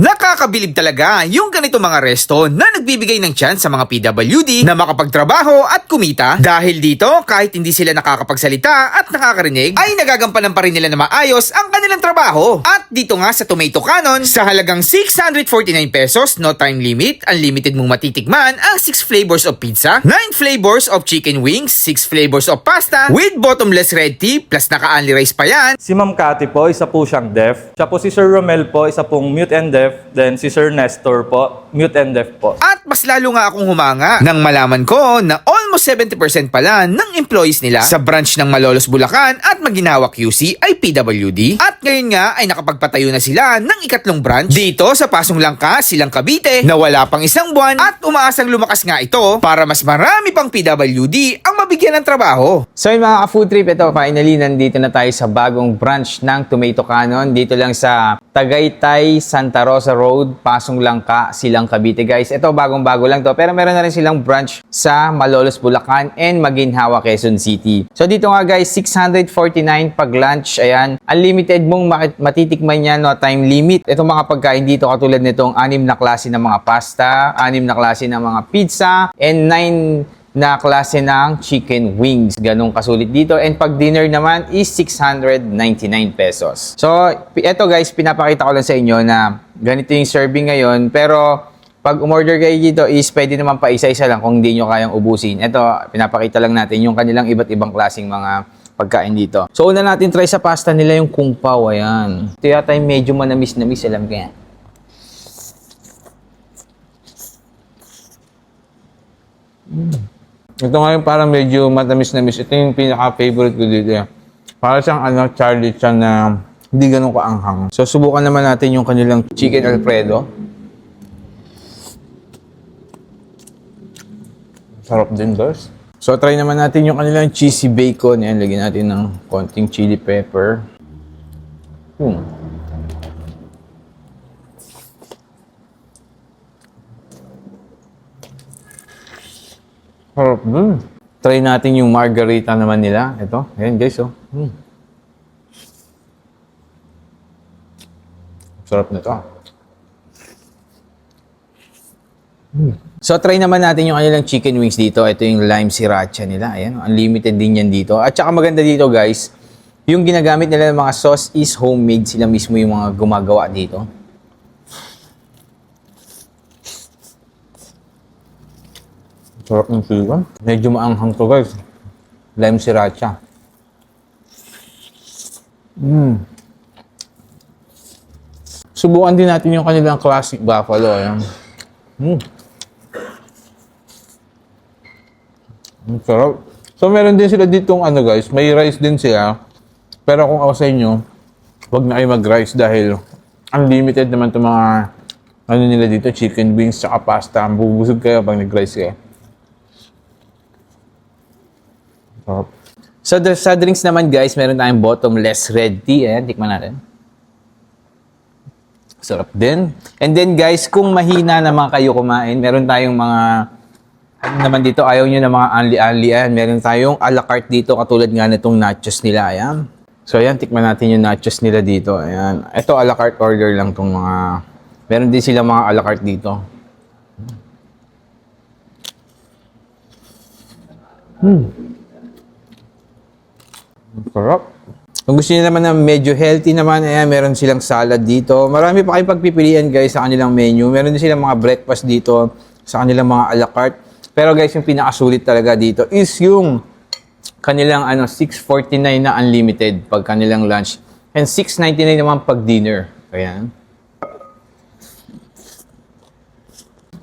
ذكر Nakakabilib talaga yung ganito mga resto na nagbibigay ng chance sa mga PWD na makapagtrabaho at kumita dahil dito kahit hindi sila nakakapagsalita at nakakarinig ay nagagampanan pa rin nila na maayos ang kanilang trabaho. At dito nga sa Tomato Cannon sa halagang 649 pesos no time limit unlimited mong matitikman ang 6 flavors of pizza, 9 flavors of chicken wings, 6 flavors of pasta with bottomless red tea plus naka-only rice pa yan Si Ma'am Cathy po, isa po siyang deaf. Siya po si Sir Romel po, isa pong mute and deaf. Then si Sir Nestor po, mute and deaf po. At mas lalo nga akong humanga nang malaman ko na almost 70% pala ng employees nila sa branch ng Malolos Bulacan at Maginawa QC ay PWD. At ngayon nga ay nakapagpatayo na sila ng ikatlong branch dito sa Pasong Langka, Silang Cavite na wala pang isang buwan at umaasang lumakas nga ito para mas marami pang PWD ang mabigyan ng trabaho. So yung mga ka-food trip, ito finally nandito na tayo sa bagong branch ng Tomato Cannon. Dito lang sa Tagaytay, Santa Rosa Road, Pasong Langka, Silang Cavite guys. Ito bagong-bago lang to pero meron na rin silang branch sa Malolos, Bulacan and Maginhawa, Quezon City. So dito nga guys, 649 pag lunch. Ayan, unlimited mong matitikman yan, no time limit. Itong mga pagkain dito katulad nitong anim na klase ng mga pasta, anim na klase ng mga pizza, and nine na klase ng chicken wings. Ganong kasulit dito. And pag dinner naman is 699 pesos. So, eto guys, pinapakita ko lang sa inyo na ganito yung serving ngayon. Pero, pag umorder kayo dito is pwede naman pa isa-isa lang kung hindi nyo kayang ubusin. Ito, pinapakita lang natin yung kanilang iba't ibang klaseng mga pagkain dito. So, una natin try sa pasta nila yung kung pao. Ayan. Ito yata yung medyo manamis-namis. Alam kaya. Ito nga yung parang medyo matamis-namis. Ito yung pinaka-favorite ko dito. eh. Para siyang ano, Charlie Chan na hindi ganun kaanghang. So, subukan naman natin yung kanilang chicken alfredo. Sarap din, guys. So, try naman natin yung kanilang cheesy bacon. Yan, lagyan natin ng konting chili pepper. Hmm. Sarap dun. Try natin yung margarita naman nila. Ito. Ayan guys, oh. Mm. Sarap nito. Mm. So, try naman natin yung kanilang chicken wings dito. Ito yung lime sriracha nila. Ayan, oh. unlimited din yan dito. At saka maganda dito, guys, yung ginagamit nila ng mga sauce is homemade. Sila mismo yung mga gumagawa dito. Sarap ng siwan. Medyo maanghang to guys. Lime sriracha. Mm. Subukan din natin yung kanilang classic buffalo. Ayan. Mm. Sarap. So meron din sila ditong ano guys, may rice din sila. Pero kung ako sa inyo, wag na kayo mag-rice dahil unlimited naman itong mga ano nila dito, chicken wings, tsaka pasta. Bubusog kayo pag nag-rice kayo. Sarap. So, the, sa drinks naman, guys, meron tayong bottomless red tea. Ayan, tikman natin. Sarap din. And then, guys, kung mahina naman kayo kumain, meron tayong mga, ano naman dito, ayaw nyo na mga anli-anli. Ayan, meron tayong a la carte dito, katulad nga nitong nachos nila. Ayan. So, ayan, tikman natin yung nachos nila dito. Ayan. Ito, a la carte order lang tong mga, meron din sila mga a la carte dito. Sarap. Kung gusto niyo naman na medyo healthy naman, ayan, meron silang salad dito. Marami pa kayong pagpipilian guys sa kanilang menu. Meron din silang mga breakfast dito sa kanilang mga a la carte. Pero guys, yung pinakasulit talaga dito is yung kanilang ano 649 na unlimited pag kanilang lunch and 699 naman pag dinner. Ayan.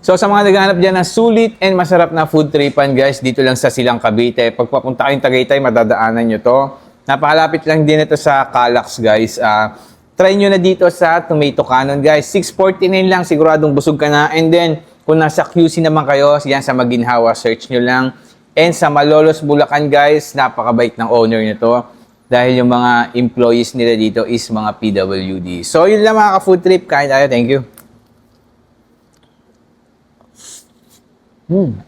So sa mga naghahanap dyan ng sulit and masarap na food tripan guys, dito lang sa Silang Cavite. Pag papunta kayong Tagaytay, madadaanan nyo to. Napakalapit lang din ito sa Calax guys. Ah, try nyo na dito sa Tomato Cannon guys. 649 lang, siguradong busog ka na. And then, kung nasa QC naman kayo, yan sa Maginhawa, search nyo lang. And sa Malolos, Bulacan guys, napakabait ng owner nito. Dahil yung mga employees nila dito is mga PWD. So yun lang mga ka-food trip. Kain tayo. Thank you. Hmm.